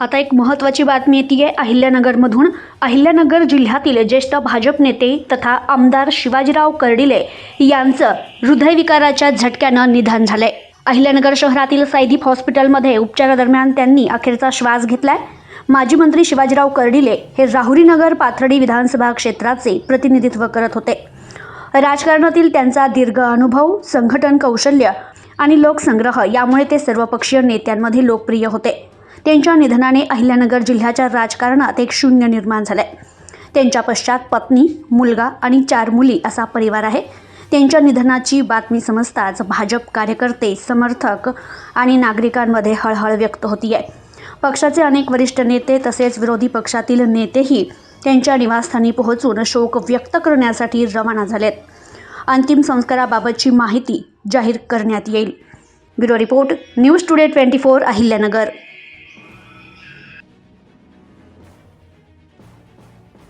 आता एक महत्त्वाची बातमी येते आहे अहिल्यानगरमधून. अहिल्यानगर जिल्ह्यातील ज्येष्ठ भाजप नेते तथा आमदार शिवाजीराव कर्डिले यांचं हृदयविकाराच्या झटक्यानं निधन झालंय. अहिल्यानगर शहरातील सैदीप हॉस्पिटलमध्ये उपचारादरम्यान त्यांनी अखेरचा श्वास घेतलाय. माजी मंत्री शिवाजीराव कर्डिले हे राहुरीनगर पाथर्डी विधानसभा क्षेत्राचे प्रतिनिधित्व करत होते. राजकारणातील त्यांचा दीर्घ अनुभव संघटन कौशल्य आणि लोकसंग्रह यामुळे ते सर्वपक्षीय नेत्यांमध्ये लोकप्रिय होते. त्यांच्या निधनाने अहिल्यानगर जिल्ह्याच्या राजकारणात एक शून्य निर्माण झालं आहे त्यांच्या पश्चात पत्नी मुलगा आणि चार मुली असा परिवार आहे. त्यांच्या निधनाची बातमी समजताच भाजप कार्यकर्ते समर्थक आणि नागरिकांमध्ये हळहळ व्यक्त होतीये. पक्षाचे अनेक वरिष्ठ नेते तसेच विरोधी पक्षातील नेतेही त्यांच्या निवासस्थानी पोहोचून शोक व्यक्त करण्यासाठी रवाना झालेत. अंतिम संस्काराबाबतची माहिती जाहीर करण्यात येईल. Bureau report news today twenty four Ahilyanagar.